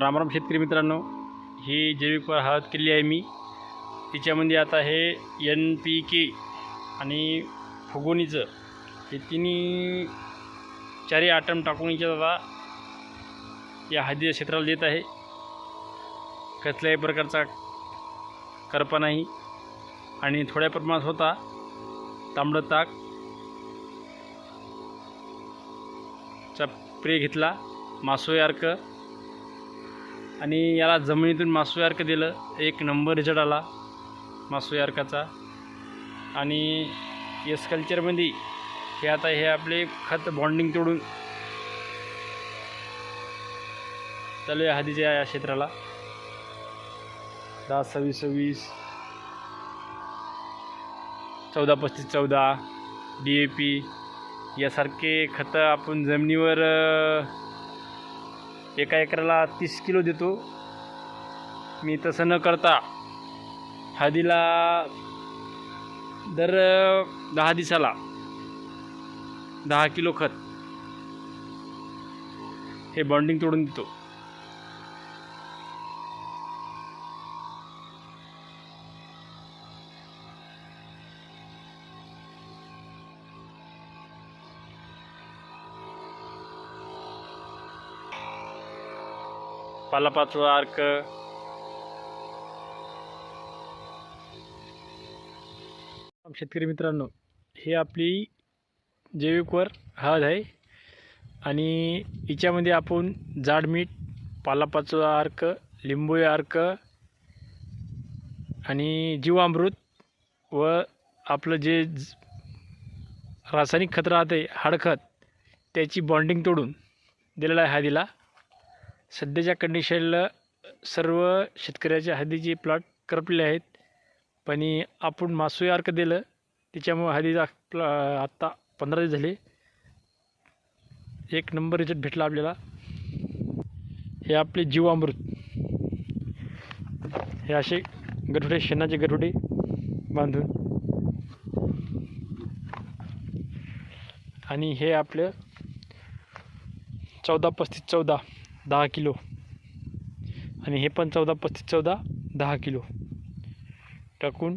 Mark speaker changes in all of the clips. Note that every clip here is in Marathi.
Speaker 1: रामराम शेतकरी मित्रांनो ही जैविकवर हळद केली आहे मी. तिच्यामध्ये आता हे एन पी के आणि फुगोनीचं हे तिन्ही चारही आटम टाकून याच्यात आता या हळदीच्या क्षेत्राला देत आहे. कसल्याही प्रकारचा करपा नाही. आणि थोड्या प्रमाणात होता तांबडं ताक. चा प्रे घेतला मासोळी अर्क. आणि याला जमिनीतून मासोळी दिलं. एक नंबर रिझल्ट आला मासोळी आणि एस कल्चरमध्ये हे आता हे आपले खत बॉन्डिंग तोडून चालू आहे हळदीच्या या क्षेत्राला. दहा सव्वीस सव्वीस चौदा पस्तीस चौदा डी ए पी यासारखे खतं आपण जमिनीवर एका एकराला तीस किलो देतो. मी तसं न करता हळदीला दर दहा दिवसाला दहा किलो खत हे बॉन्डिंग तोडून देतो. पालापाचोळा अर्क शेतकरी मित्रांनो हे आपली जैविकवर हळद आहे. आणि हिच्यामध्ये आपण जाड मीठ पालापाचोळा अर्क लिंबोळी अर्क आणि जीवामृत व आपलं जे ज- रासायनिक खत राहते हाडखत त्याची बॉन्डिंग तोडून दिलेला आहे हळदीला. सध्याच्या कंडिशनला सर्व शेतकऱ्याच्या हळदीचे प्लॉट करपलेले आहेत पण आपण मासोळी अर्क दिलं त्याच्यामुळे हळदीचा प्लॉ आत्ता पंधरा दिवस झाले. एक नंबर रिझल्ट भेटला आपल्याला. हे आपले जीवामृत. हे असे गरुडे शेणाचे गरुडे बांधून. आणि हे आपलं चौदा पस्तीस चौदा. दहा किलो. आणि हे पण चौदा पस्तीस चौदा दहा किलो. टाकून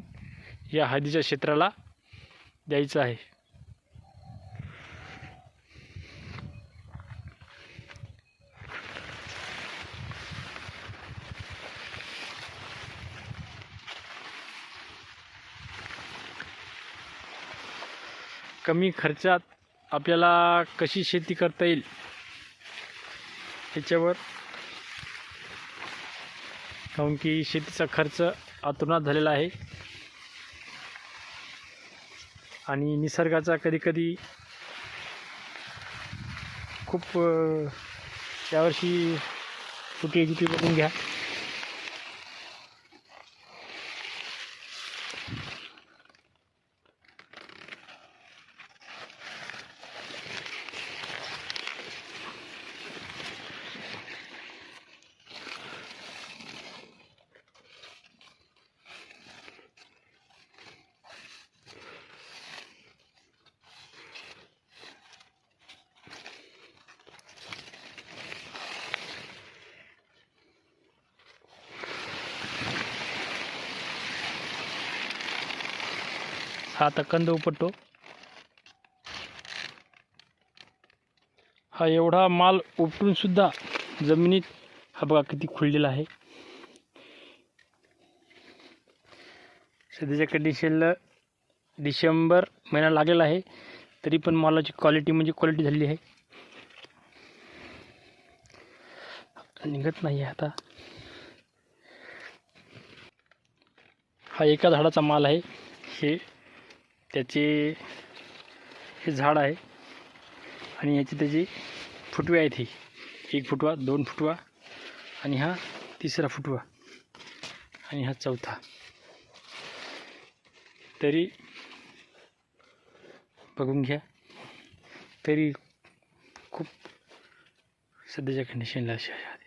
Speaker 1: या हळदीच्या क्षेत्राला द्यायचं आहे. कमी खर्चात आपल्याला कशी शेती करता येईल? ह्याच्यावर काऊन की शेतीचा खर्च अतोनात झालेला आहे. आणि निसर्गाचा कधीकधी खूप त्यावर्षी यावर्षी कुठे बघून घ्या. आता कंद उपटतो. हा एवढा माल उपटून सुद्धा जमिनीत हा बघा किती खुललेला आहे. सध्याच्या कंडिशनला डिसेंबर महिना लागलेला आहे तरी पण मालाची क्वालिटी म्हणजे क्वालिटी झालेली आहे. निघत नाही आहे आता. हा एका झाडाचा माल आहे हे त्याचे हे झाड आहे आणि याची त्याची फुटवे आहेत ही. एक फुटवा दोन फुटवा आणि हा तिसरा फुटवा आणि हा चौथा. तरी बघून घ्या. तरी खूप सध्याच्या कंडिशनला अशी आहे.